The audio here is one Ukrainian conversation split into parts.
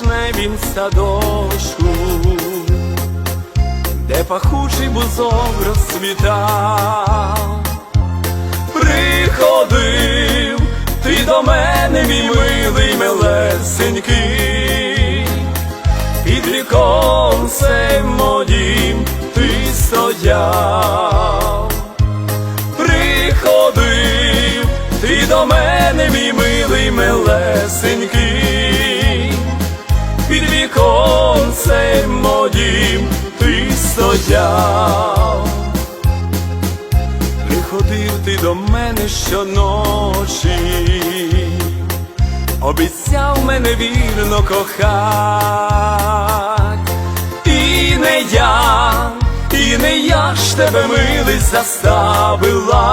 хата в вишневім садочку, де пахучий бузок розцвітав. Приходив ти до мене, мій милий милесенький, під віконцем моїм ти стояв. Приходив ти до мене, мій милий милесенький, віконцем моїм ти стояв. Приходив ти до мене щоночі, обіцяв мене вірно кохать, і не я, і не я ж тебе милий заставила.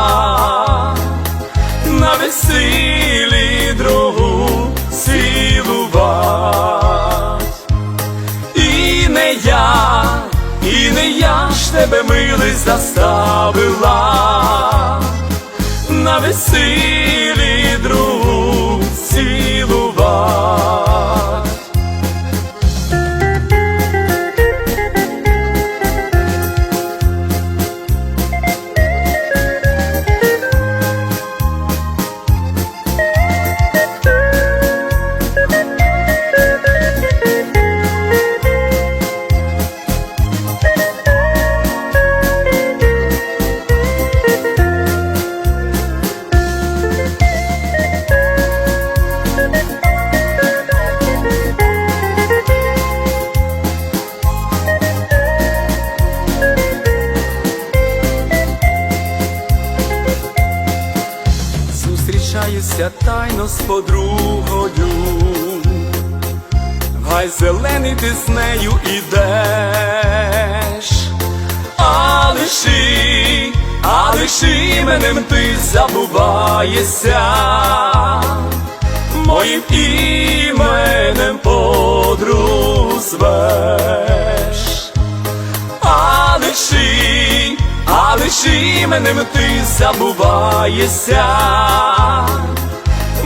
На весіллі другу тебе милий заставила. На весіллі Зустрічаюся тайно з подругою, гай зелений ти з нею ідеш, а лиши, а лиши мене ти забуваєшся, моїм іменем подруг звеш. А лиши, а лиши мене ти забуваєшся,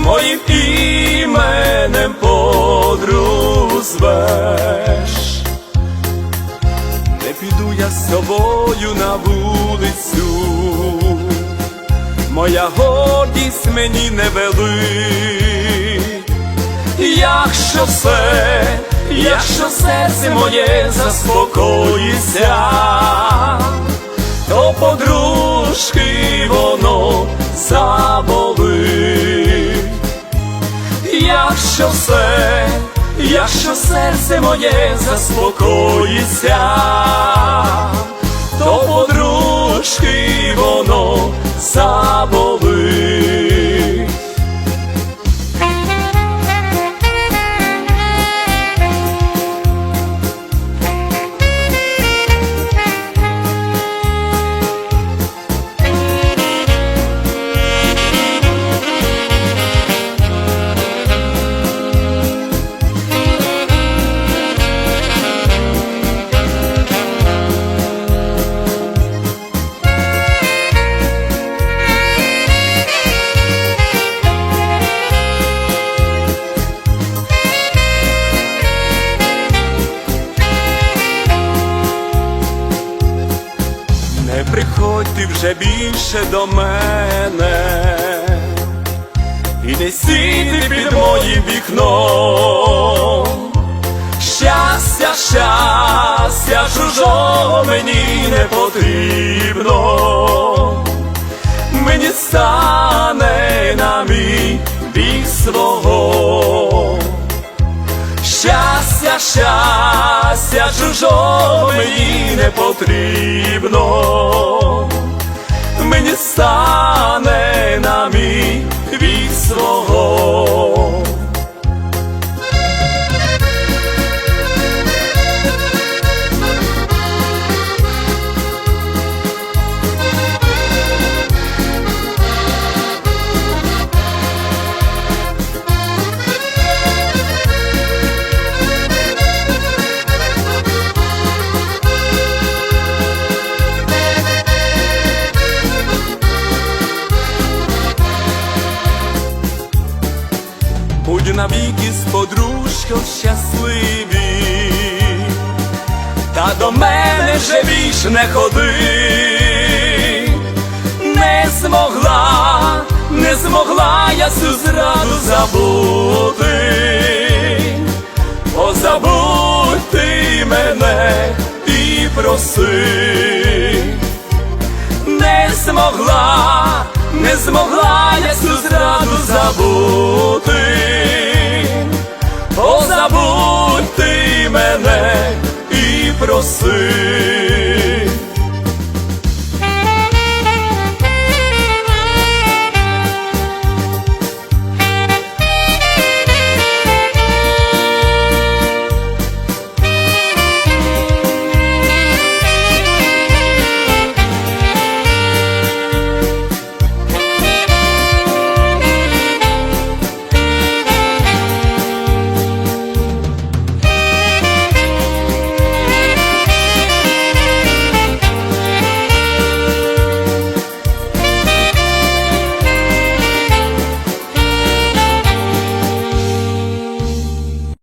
моїм іменем подруг звеш. Не піду я з тобою на вулицю, моя гордість мені не велить. Якщо все, якщо серце моє заспокоїться, то подружки Якщо все, якщо серце моє заспокоїться, вже більше до мене, і не сіти під моїм вікном. Щастя, щастя, чужого мені не потрібно, мені стане на мій бік свого. Щастя, щастя, чужого мені не потрібно, slow що щасливі, та до мене вже більш не ходи, не змогла, не змогла я цю зраду забути, позабудь ти мене і проси. Не змогла, не змогла я цю зраду забути, позабудь ти мене і проси.